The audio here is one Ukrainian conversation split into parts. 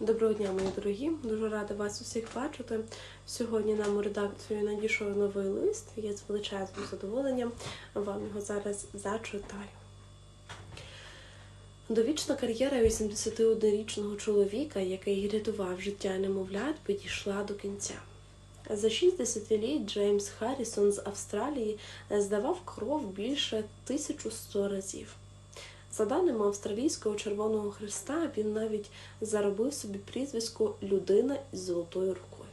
Доброго дня, мої дорогі. Дуже рада вас усіх бачити. Сьогодні нам у редакцію надійшов новий лист. Я з величезним задоволенням вам його зараз зачитаю. Довічна кар'єра 81-річного чоловіка, який рятував життя немовлят, підійшла до кінця. За шість десятиліть Джеймс Харрісон з Австралії здавав кров більше 1100 разів. За даними Австралійського Червоного Христа, він навіть заробив собі прізвисько Людина із золотою рукою.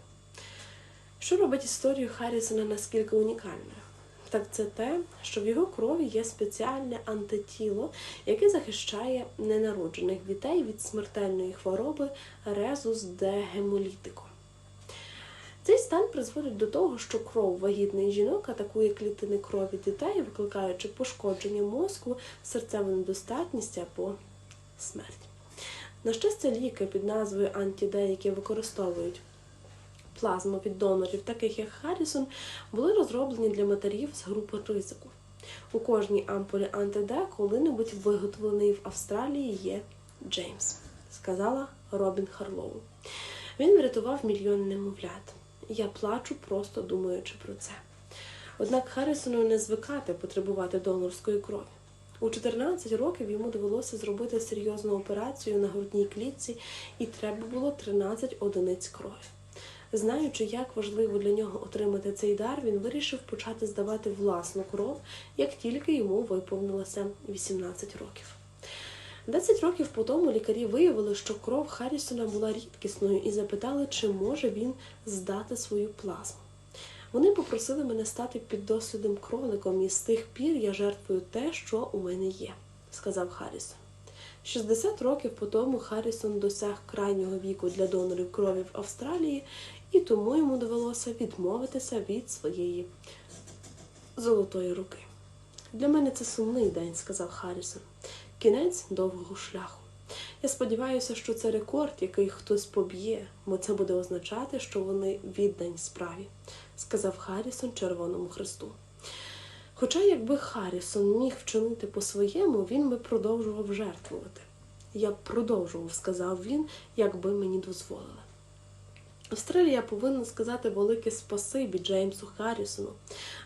Що робить історію Харрісона наскільки унікальною? Так це те, що в його крові є спеціальне антитіло, яке захищає ненароджених дітей від смертельної хвороби резус де гемолітико. Цей стан призводить до того, що кров вагітних жінок атакує клітини крові дітей, викликаючи пошкодження мозку, серцеву недостатність або смерть. На щастя, ліки під назвою антіде, які використовують плазму від донорів, таких як Харрісон, були розроблені для матерів з групи ризику. У кожній ампулі антиде коли-небудь виготовлений в Австралії є Джеймс, сказала Робін Харлоу. Він врятував мільйон немовлят. Я плачу, просто думаючи про це. Однак Харрісону не звикати потребувати донорської крові. У 14 років йому довелося зробити серйозну операцію на грудній клітці, і треба було 13 одиниць крові. Знаючи, як важливо для нього отримати цей дар, він вирішив почати здавати власну кров, як тільки йому виповнилося 18 років. Десять років по тому лікарі виявили, що кров Харрісона була рідкісною і запитали, чи може він здати свою плазму. Вони попросили мене стати піддослідним кроликом, і з тих пір я жертвую те, що у мене є, сказав Харрісон. 60 років по тому Харрісон досяг крайнього віку для донорів крові в Австралії, і тому йому довелося відмовитися від своєї золотої руки. Для мене це сумний день, сказав Харрісон. Кінець довгого шляху. Я сподіваюся, що це рекорд, який хтось поб'є, бо це буде означати, що вони віддані справі, сказав Харрісон Червоному Христу. Хоча, якби Харрісон міг вчинити по-своєму, він би продовжував жертвувати. Я б продовжував, сказав він, якби мені дозволили. Австралія повинна сказати велике спасибі Джеймсу Харрісону.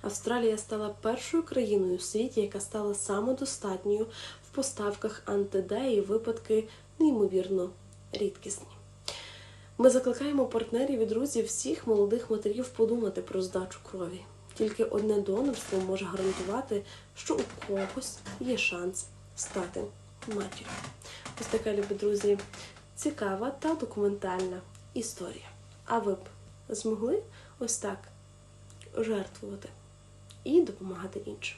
Австралія стала першою країною у світі, яка стала самодостатньою в поставках антиде і випадки неймовірно рідкісні. Ми закликаємо партнерів і друзів всіх молодих матерів подумати про здачу крові. Тільки одне донорство може гарантувати, що у когось є шанс стати матір'ю. Ось така, любі друзі, цікава та документальна історія. А ви б змогли ось так жертвувати і допомагати іншим.